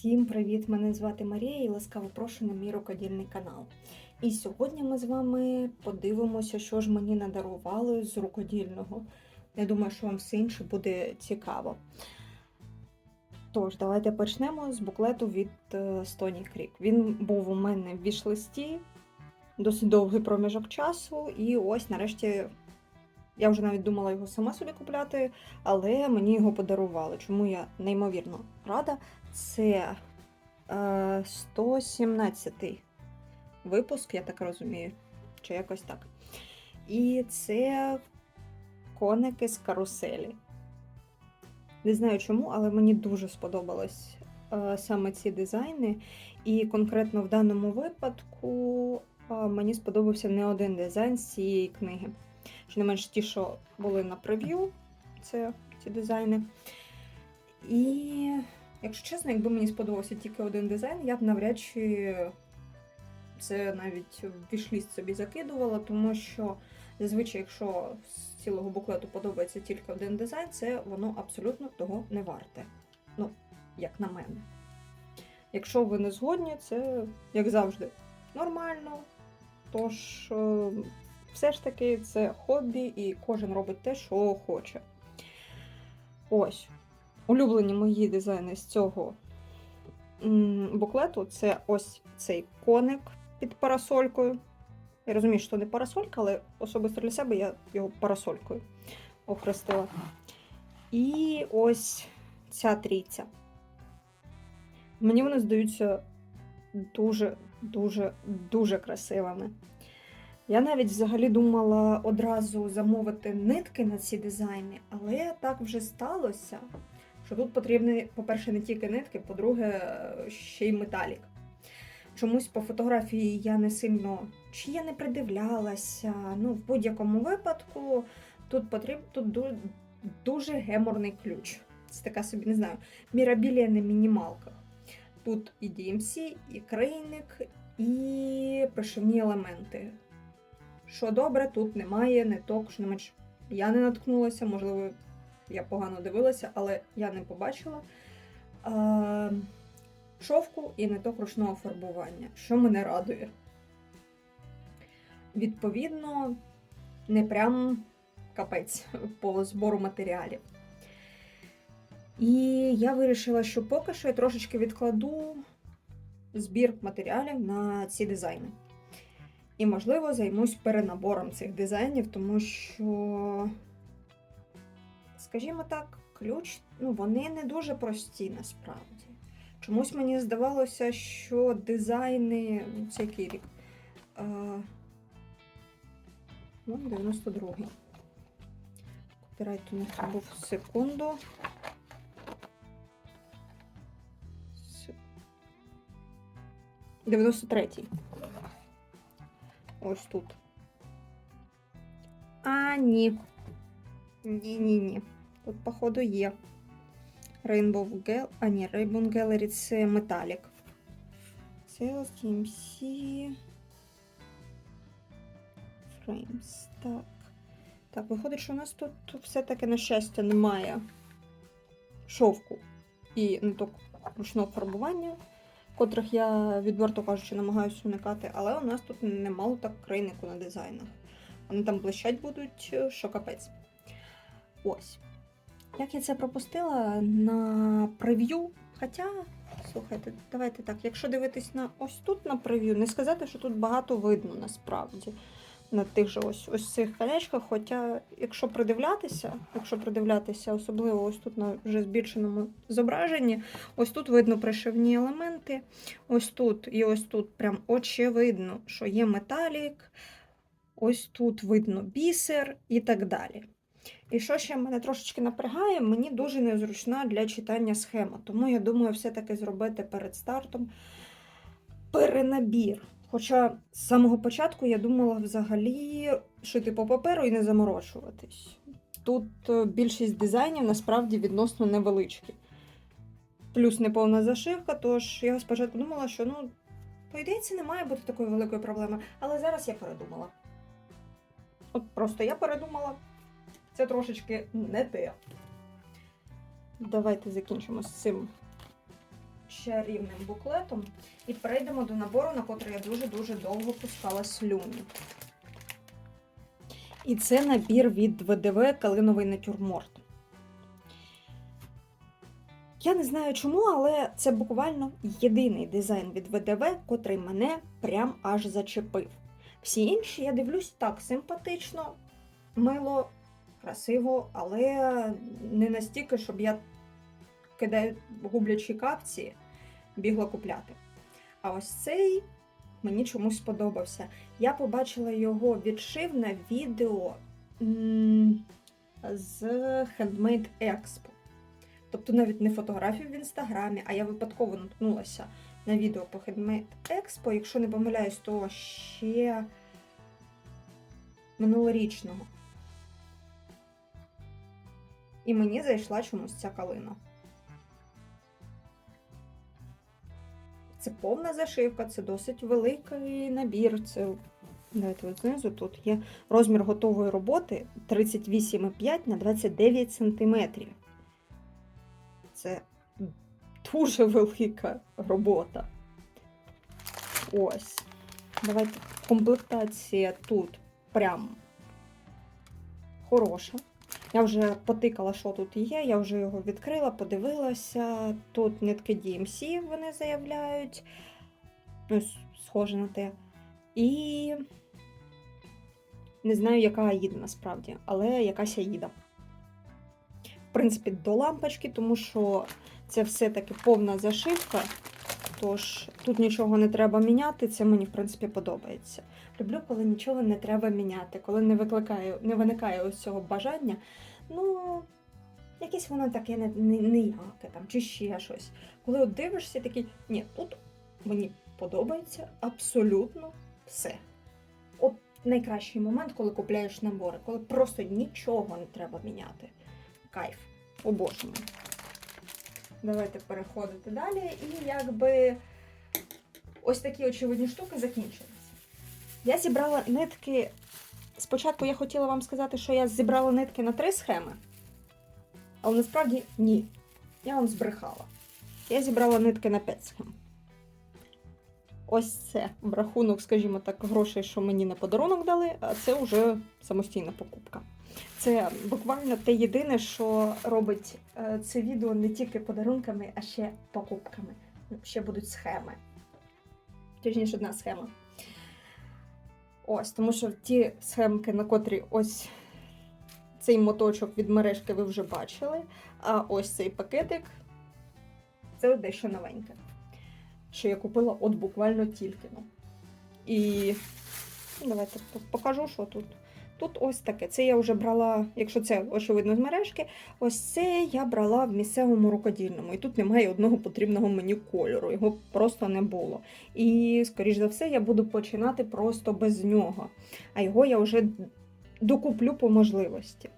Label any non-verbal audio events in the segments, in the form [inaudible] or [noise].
Всім привіт! Мене звати Марія і ласкаво прошу на мій рукодільний канал. І сьогодні ми з вами подивимося, що ж мені надарували з рукодільного. Я думаю, що вам все інше буде цікаво. Тож, давайте почнемо з буклету від е, Stony Creek. Він був у мене в вішлисті досить довгий проміжок часу, і ось нарешті я вже навіть думала його сама собі купляти, але мені його подарували. Чому я неймовірно рада. Це е, 117 випуск, я так розумію, чи якось так. І це коники з каруселі. Не знаю чому, але мені дуже сподобались е, саме ці дизайни. І конкретно в даному випадку е, мені сподобався не один дизайн з цієї книги. Що не менш ті, що були на прев'ю, це ці дизайни. І Якщо чесно, якби мені сподобався тільки один дизайн, я б навряд чи це навіть в вішліст собі закидувала, тому що зазвичай, якщо з цілого буклету подобається тільки один дизайн, це воно абсолютно того не варте. Ну, як на мене. Якщо ви не згодні, це, як завжди, нормально. Тож, е, все ж таки, це хобі, і кожен робить те, що хоче. Ось улюблені мої дизайни з цього буклету це ось цей коник під парасолькою. Я розумію, що не парасолька, але особисто для себе я його парасолькою охрестила. І ось ця трійця. Мені вони здаються дуже, дуже, дуже красивими. Я навіть взагалі думала одразу замовити нитки на ці дизайни, але так вже сталося, що тут потрібні, по-перше, не тільки нитки, по-друге, ще й металік. Чомусь по фотографії я не сильно чи я не придивлялася. Ну, в будь-якому випадку тут потрібен тут дуже геморний ключ. Це така собі, не знаю, мірабілія на мінімалках. Тут і DMC, і крейник, і пришивні елементи. Що добре, тут немає ниток, що не менш я не наткнулася, можливо, я погано дивилася, але я не побачила е, шовку і ниток ручного фарбування, що мене радує. Відповідно, не прям капець по збору матеріалів. І я вирішила, що поки що я трошечки відкладу збір матеріалів на ці дизайни. І, можливо, займусь перенабором цих дизайнів, тому що скажімо так, ключ, ну, вони не дуже прості насправді. Чомусь мені здавалося, що дизайни. ну, Це який рік? А, ну, 92-й. Копірайт у них був секунду. С- 93-й. Ось тут. А, ні. Ні-ні-ні. Тут, походу, є. Rainbow Gel... А, ні, Rainbow Gallery це металік. Sales DMC. Frames. Так. Так, виходить, що у нас тут все-таки, на щастя, немає шовку і ниток ручного фарбування, котрих я, відверто кажучи, намагаюся уникати, але у нас тут немало так крайнику на дизайнах. Вони там блищать будуть, що капець. Ось. Як я це пропустила на прев'ю. Хоча, слухайте, давайте так, якщо дивитись на ось тут на прев'ю, не сказати, що тут багато видно насправді на тих же ось ось цих колечках. Хоча, якщо придивлятися, якщо придивлятися, особливо ось тут на вже збільшеному зображенні, ось тут видно пришивні елементи, ось тут і ось тут прям очевидно, що є металік, ось тут видно бісер і так далі. І що ще мене трошечки напрягає, мені дуже незручна для читання схема. Тому я думаю, все-таки зробити перед стартом перенабір. Хоча з самого початку я думала взагалі шити по паперу і не заморочуватись. Тут е, більшість дизайнів насправді відносно невеличкі. Плюс неповна зашивка, тож я спочатку думала, що ну, по ідеї, це не має бути такої великої проблеми. Але зараз я передумала. От просто я передумала. Це трошечки не те. Давайте закінчимо з цим ще рівним буклетом і перейдемо до набору, на котрий я дуже-дуже довго пускала слюні. І це набір від ВДВ Калиновий натюрморт. Я не знаю чому, але це буквально єдиний дизайн від ВДВ, котрий мене прям аж зачепив. Всі інші я дивлюсь так симпатично, мило, красиво, але не настільки, щоб я кидаю гублячі капці, бігла купляти. А ось цей мені чомусь сподобався. Я побачила його відшив на відео з Handmade Expo. Тобто навіть не фотографію в інстаграмі, а я випадково наткнулася на відео по Handmade Expo, якщо не помиляюсь, то ще минулорічного. І мені зайшла чомусь ця калина. Це повна зашивка, це досить великий набір. Це давайте от знизу тут є розмір готової роботи 38,5 на 29 см. Це дуже велика робота. Ось. Давайте комплектація тут прям хороша. Я вже потикала, що тут є, я вже його відкрила, подивилася. Тут нитки DMC вони заявляють. Ну, схоже на те. І не знаю, яка Аїда насправді, але якась Аїда. В принципі, до лампочки, тому що це все-таки повна зашивка. Тож тут нічого не треба міняти, це мені, в принципі, подобається. Люблю, коли нічого не треба міняти, коли не викликає, не виникає ось цього бажання. Ну, якесь воно таке не, не, ніяке там, чи ще щось. Коли от дивишся, такий, ні, тут мені подобається абсолютно все. От найкращий момент, коли купляєш набори, коли просто нічого не треба міняти. Кайф, обожнюю. Давайте переходити далі. І якби ось такі очевидні штуки закінчилися. Я зібрала нитки. Спочатку я хотіла вам сказати, що я зібрала нитки на три схеми, але насправді ні. Я вам збрехала. Я зібрала нитки на 5 схем. Ось це в рахунок, скажімо так, грошей, що мені на подарунок дали, а це вже самостійна покупка. Це буквально те єдине, що робить е, це відео не тільки подарунками, а ще покупками. Ще будуть схеми. Точніше, одна схема. Ось, тому що ті схемки, на котрі ось цей моточок від мережки ви вже бачили. А ось цей пакетик це дещо новеньке. Що я купила от буквально тільки. І давайте покажу, що тут. Тут ось таке. Це я вже брала, якщо це очевидно з мережки, ось це я брала в місцевому рукодільному. І тут немає одного потрібного мені кольору, його просто не було. І, скоріш за все, я буду починати просто без нього. А його я вже докуплю по можливості.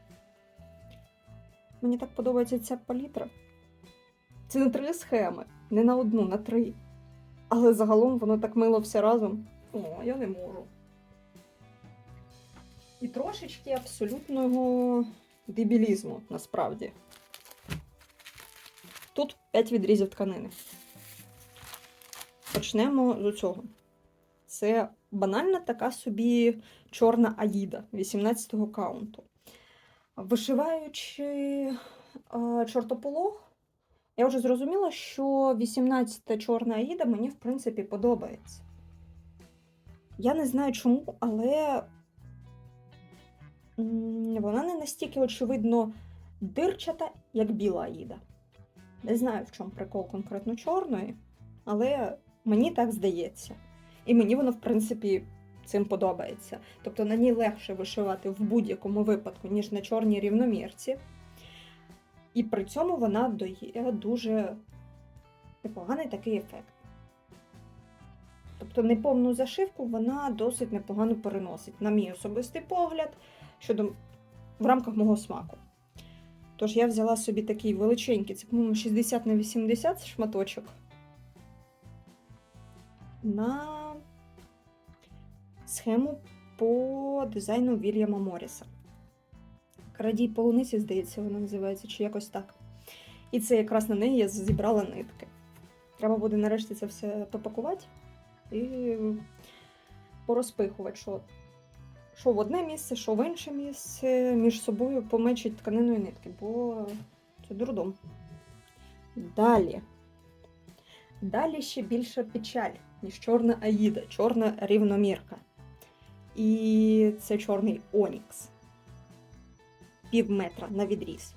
Мені так подобається ця палітра. Це на три схеми, не на одну, на три. Але загалом воно так мило все разом. О, я не можу. І трошечки абсолютного дебілізму, насправді. Тут 5 відрізів тканини. Почнемо з цього. Це банальна така собі чорна аїда 18-го каунту. Вишиваючи е, чортополох, я вже зрозуміла, що 18-та чорна аїда мені, в принципі, подобається. Я не знаю чому, але вона не настільки, очевидно, дирчата, як біла аїда. Не знаю, в чому прикол конкретно чорної, але мені так здається. І мені воно, в принципі, цим подобається. Тобто на ній легше вишивати в будь-якому випадку, ніж на чорній рівномірці. І при цьому вона дає дуже непоганий такий ефект. Тобто неповну зашивку вона досить непогано переносить, на мій особистий погляд, щодо в рамках мого смаку. Тож я взяла собі такий величенький, це, по-моєму, 60 на 80 шматочок на схему по дизайну Вільяма Моріса. Крадій полуниці, здається, вона називається, чи якось так. І це якраз на неї я зібрала нитки. Треба буде нарешті це все попакувати і порозпихувати, що, що в одне місце, що в інше місце, між собою помечить тканиною нитки, бо це дурдом. Далі. Далі ще більша печаль, ніж чорна Аїда, чорна рівномірка. І це чорний Онікс. Пів метра на відріз.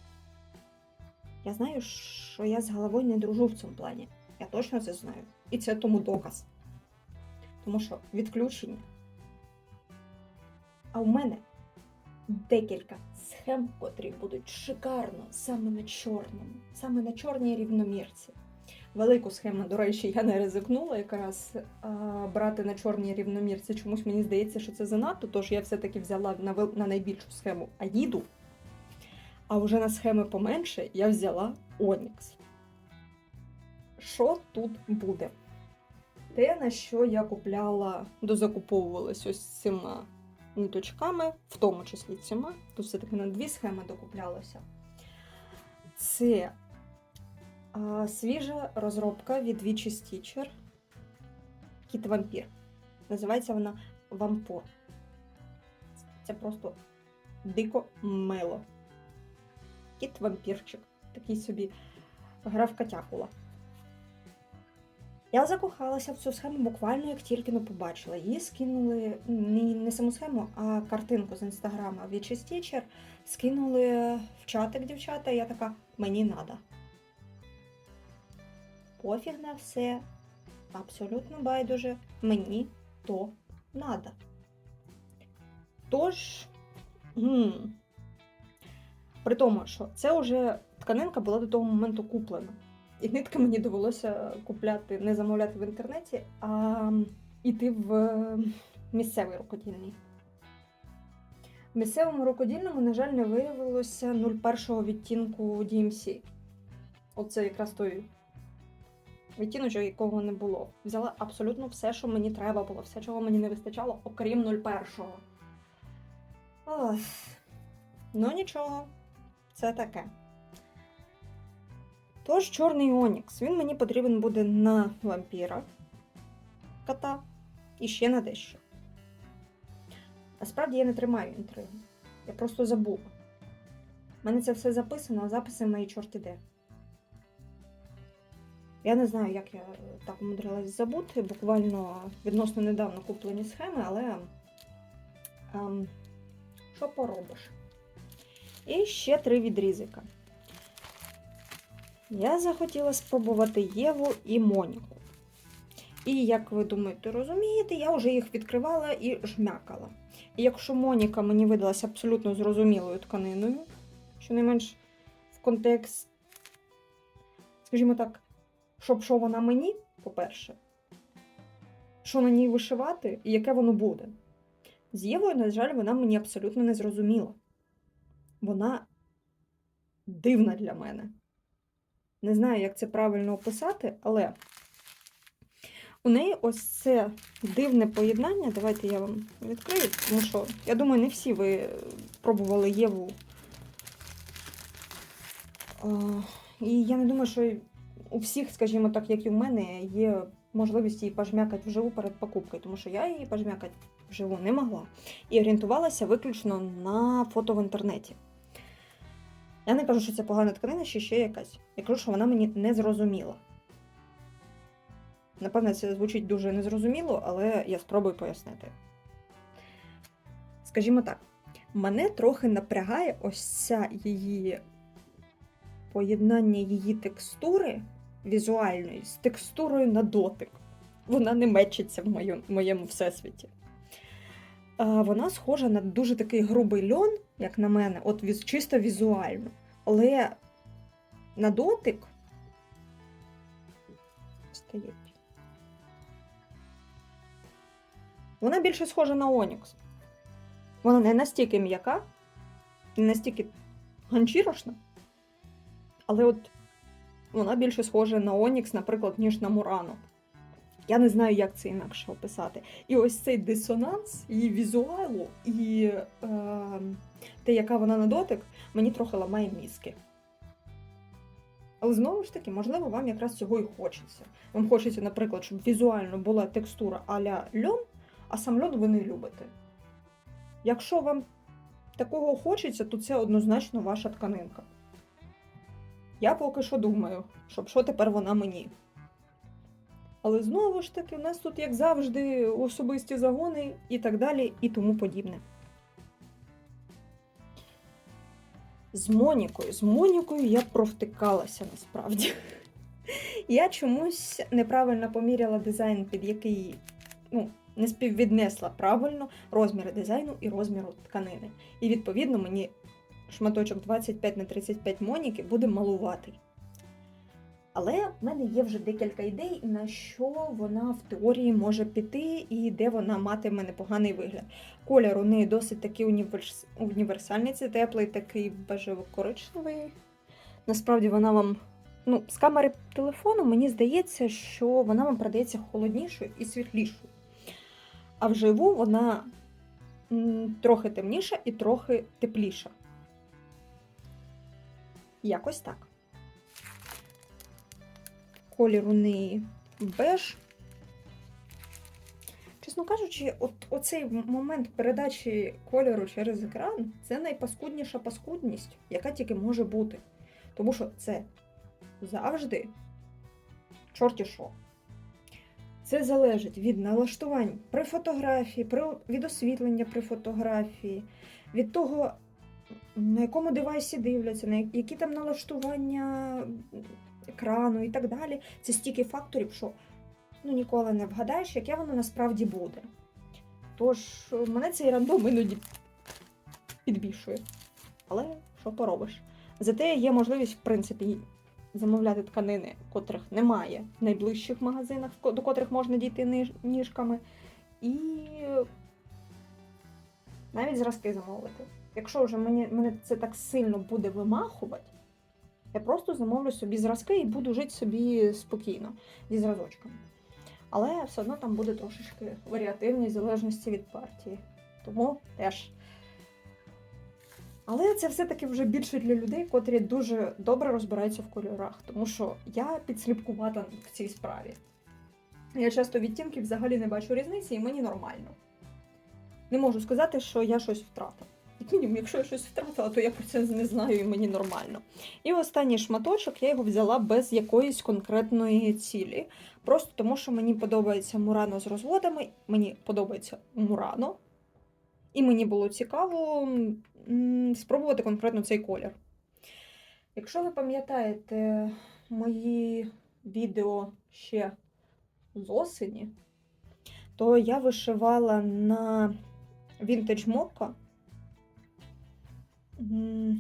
Я знаю, що я з головою не дружу в цьому плані. Я точно це знаю. І це тому доказ. Тому що відключення. А у мене декілька схем, котрі будуть шикарно саме на чорному, саме на чорній рівномірці. Велику схему, до речі, я не ризикнула якраз а, брати на чорній рівномірці. Чомусь мені здається, що це занадто, тож я все-таки взяла на, на найбільшу схему Аїду, а вже на схеми поменше я взяла Онікс. Що тут буде? Те, на що я купляла, дозакуповувалась ось цими ниточками, в тому числі цими. Тут все-таки на дві схеми докуплялося. Це а, свіжа розробка від Вічі Stitcher Кіт Вампір. Називається вона Вампур. Це просто дико мило. Кіт вампірчик. Такий собі гра в котяхула. Я закохалася в цю схему буквально як тільки не побачила. Її скинули не, не саму схему, а картинку з інстаграма від Stitcher. Скинули в чатик дівчата, і я така, мені надо. Пофіг на все, абсолютно байдуже, мені то надо. Тож, при тому, що це вже тканинка була до того моменту куплена. І нитки мені довелося купляти, не замовляти в інтернеті, а йти в місцевий рукодільний. В місцевому рукодільному, на жаль, не виявилося 01 відтінку DMC. Оце якраз той відтіночок, якого не було. Взяла абсолютно все, що мені треба було, все, чого мені не вистачало, окрім 01. Ох. Ну нічого, це таке. Тож, чорний Онікс. Він мені потрібен буде на вампіра кота і ще на дещо. Насправді я не тримаю інтригу. Я просто забула. У мене це все записано, а записи мої чорті де. Я не знаю, як я так умудрилась забути. Буквально відносно недавно куплені схеми, але ем, що поробиш? І ще три відрізика. Я захотіла спробувати Єву і Моніку. І, як ви думаєте, розумієте, я вже їх відкривала і жмякала. І якщо Моніка мені видалася абсолютно зрозумілою тканиною, щонайменш в контекст, скажімо так, щоб що вона мені, по-перше, що на ній вишивати і яке воно буде. З Євою, на жаль, вона мені абсолютно не зрозуміла. Вона дивна для мене. Не знаю, як це правильно описати, але у неї ось це дивне поєднання. Давайте я вам відкрию, тому що я думаю, не всі ви пробували Єву. І я не думаю, що у всіх, скажімо так, як і в мене, є можливість її пожмякати вживу перед покупкою, тому що я її пожмякати вживу не могла. І орієнтувалася виключно на фото в інтернеті. Я не кажу, що це погана тканина, чи ще якась. Я кажу, що вона мені не зрозуміла. Напевне, це звучить дуже незрозуміло, але я спробую пояснити. Скажімо так, мене трохи напрягає ось ця її поєднання її текстури візуальної з текстурою на дотик. Вона не мечиться в моєму, всесвіті. Вона схожа на дуже такий грубий льон, як на мене, от чисто візуально. Але на дотик стоїть. Вона більше схожа на Онікс. Вона не настільки м'яка, не настільки ганчірошна, але от вона більше схожа на Онікс, наприклад, ніж на Мурано. Я не знаю, як це інакше описати. І ось цей дисонанс її візуалу і е, те, яка вона на дотик, мені трохи ламає мізки. Але знову ж таки, можливо, вам якраз цього і хочеться. Вам хочеться, наприклад, щоб візуально була текстура а-ля льон, а сам льон ви не любите. Якщо вам такого хочеться, то це однозначно ваша тканинка. Я поки що думаю, щоб що тепер вона мені. Але знову ж таки, у нас тут, як завжди, особисті загони і так далі, і тому подібне. З Монікою. З Монікою я провтикалася насправді. [laughs] Я чомусь неправильно поміряла дизайн, під який ну, не співвіднесла правильно розміри дизайну і розміру тканини. І відповідно мені шматочок 25 на 35 Моніки буде малуватий. Але в мене є вже декілька ідей, на що вона в теорії може піти і де вона матиме непоганий вигляд. Колір у неї досить такий універс... універсальний, це теплий, такий бежево-коричневий. Насправді вона вам. Ну, з камери телефону мені здається, що вона вам продається холоднішою і світлішою. А вживу вона трохи темніша і трохи тепліша. Якось так. Колір у неї беж. Чесно кажучи, от оцей момент передачі кольору через екран це найпаскудніша паскудність, яка тільки може бути. Тому що це завжди чорті що. Це залежить від налаштувань при фотографії, при, від освітлення при фотографії, від того, на якому девайсі дивляться, на які там налаштування екрану і так далі. Це стільки факторів, що ну, ніколи не вгадаєш, яке воно насправді буде. Тож, мене цей рандом іноді підбільшує. Але що поробиш? Зате є можливість, в принципі, замовляти тканини, котрих немає в найближчих магазинах, до котрих можна дійти ніжками. І навіть зразки замовити. Якщо вже мені, мене це так сильно буде вимахувати, я просто замовлю собі зразки і буду жити собі спокійно зі зразочками. Але все одно там буде трошечки варіативність в залежності від партії. Тому теж. Але це все-таки вже більше для людей, котрі дуже добре розбираються в кольорах, тому що я підсліпкувата в цій справі. Я часто відтінків взагалі не бачу різниці, і мені нормально. Не можу сказати, що я щось втратила. Мінімум, якщо я щось втратила, то я про це не знаю і мені нормально. І останній шматочок я його взяла без якоїсь конкретної цілі. Просто тому, що мені подобається Мурано з розводами, мені подобається Мурано. І мені було цікаво спробувати конкретно цей колір. Якщо ви пам'ятаєте мої відео ще з осені, то я вишивала на Vintage Mokka м,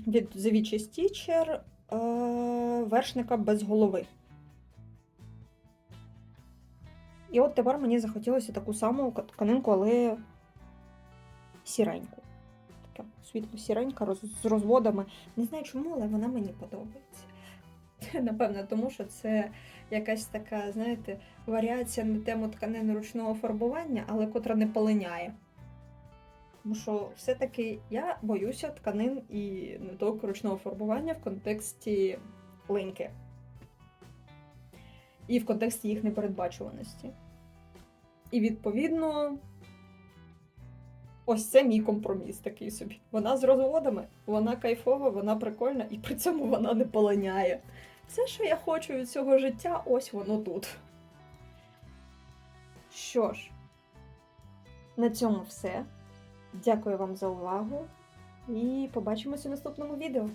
від Teacher е, вершника без голови. І от тепер мені захотілося таку саму тканинку, але сіреньку. Така світло-сіренька з розводами. Не знаю чому, але вона мені подобається. [laughs] Напевно, тому що це якась така, знаєте, варіація на тему тканини ручного фарбування, але котра не полиняє. Тому що все-таки я боюся тканин і ниток ручного фарбування в контексті линьки. І в контексті їх непередбачуваності. І відповідно, ось це мій компроміс такий собі. Вона з розводами, вона кайфова, вона прикольна, і при цьому вона не полиняє. Все, що я хочу від цього життя, ось воно тут. Що ж, на цьому все. Дякую вам за увагу і побачимося в наступному відео.